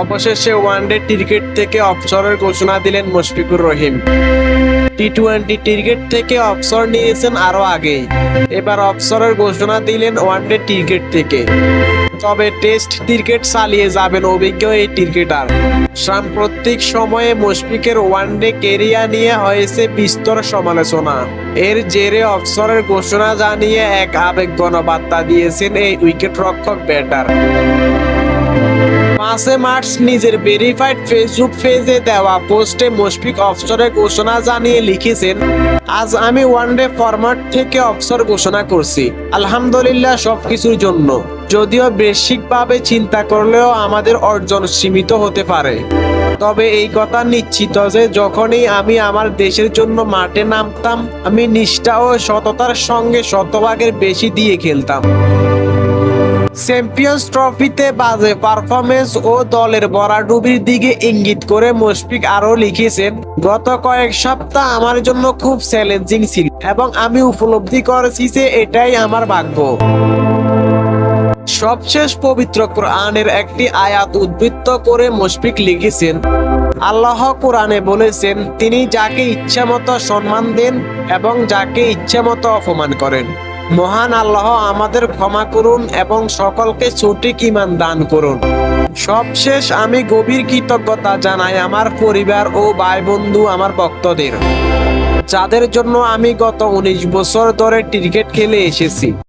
অবশেষে one day cricket থেকে অবসরের ঘোষণা দিলেন Mushfiqur Rahim. T twenty cricket থেকে অবসর নিয়েছেন আরও আগেই। এবার অবসরের ঘোষণা দিলেন ওয়ানডে ক্রিকেট থেকে। তবে টেস্ট ক্রিকেট চালিয়ে যাবেন অভিজ্ঞ এই ক্রিকেটার সাম্প্রতিক সময়ে মুশফিকের ওয়ানডে কেরিয়ার নিয়ে হয়েছে বিস্তর সমালোচনা। এর জেরে অবসরের ঘোষণা জানিয়ে এক আবেগঘন বার্তা দিয়েছেন এই উইকেট রক্ষক ব্যাটার পাঁচে মার্চ নিজের ভেরিফাইড ফেসবুক পেজে দেওয়া পোস্টে মুশফিক অবসরের ঘোষণা জানিয়ে লিখেছেন, আজ আমি ওয়ানডে ফরম্যাট থেকে অবসর ঘোষণা করছি। আলহামদুলিল্লাহ সবকিছুর জন্য। যদিও বেশিকভাবে চিন্তা করলেও আমাদের অর্জন সীমিত হতে পারে। তবে এই কথা নিশ্চিত যে যখনই আমি আমার দেশের জন্য মাঠে নামতাম, আমি নিষ্ঠা ও সততার সঙ্গে শতভাগের বেশি দিয়ে খেলতাম। চ্যাম্পিয়ন্স ট্রফিতে বাজে পারফরমেন্স ও দলের বরাডুবির দিকে ইঙ্গিত করে মুশফিক আরও লিখেছেন, গত কয়েক সপ্তাহ আমার জন্য খুব চ্যালেঞ্জিং ছিল এবং আমি উপলব্ধি করেছি যে এটাই আমার ভাগ্য। সবশেষ পবিত্র কোরআনের একটি আয়াত উদ্বৃত্ত করে মুশফিক লিখেছেন, আল্লাহ কোরআনে বলেছেন, তিনি যাকে ইচ্ছামতো সম্মান দেন এবং যাকে ইচ্ছামতো অপমান করেন। মহান আল্লাহ আমাদের ক্ষমা করুন এবং সকলকে সঠিক ইমান দান করুন। সবশেষ আমি গভীর কৃতজ্ঞতা জানাই আমার পরিবার ও ভাই বন্ধু আমার ভক্তদের, যাদের জন্য আমি গত উনিশ বছর ধরে ক্রিকেট খেলে এসেছি।